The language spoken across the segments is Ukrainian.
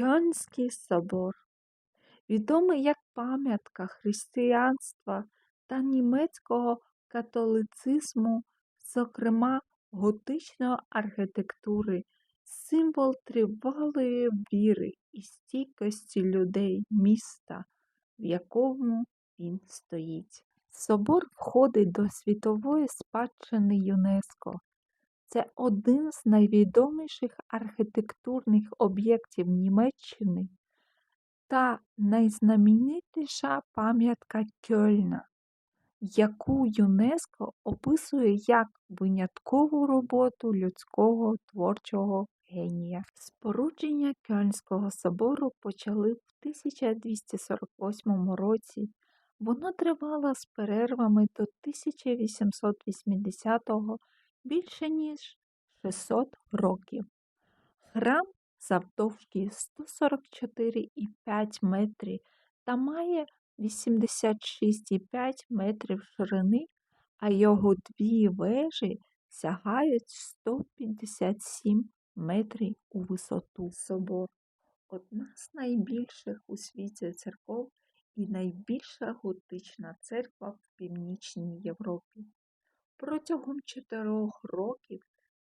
Кьольнський собор відомий як пам'ятка християнства та німецького католицизму, зокрема готичної архітектури, символ тривалої віри і стійкості людей міста, в якому він стоїть. Собор входить до світової спадщини ЮНЕСКО. Це один з найвідоміших архітектурних об'єктів Німеччини та найзнаменитіша пам'ятка Кьольна, яку ЮНЕСКО описує як виняткову роботу людського творчого генія. Спорудження Кьольнського собору почали в 1248 році. Воно тривало з перервами до 1880-го більше ніж 600 років. Храм завдовжки 144,5 метрів та має 86,5 метрів ширини, а його дві вежі сягають 157 метрів у висоту. Собор одна з найбільших у світі церков і найбільша готична церква в Північній Європі. Протягом чотирьох років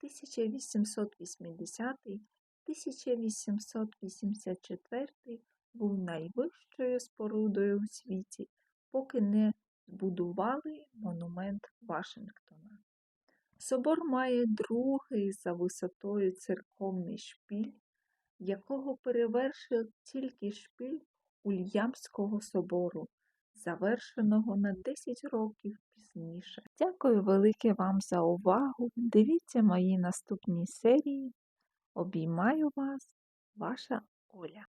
1880-1884 був найвищою спорудою у світі, поки не збудували монумент Вашингтона. Собор має другий за висотою церковний шпиль, якого перевершив тільки шпиль Ульямського собору, завершеного на 10 років пізніше. Дякую велике вам за увагу. Дивіться мої наступні серії. Обіймаю вас, ваша Оля.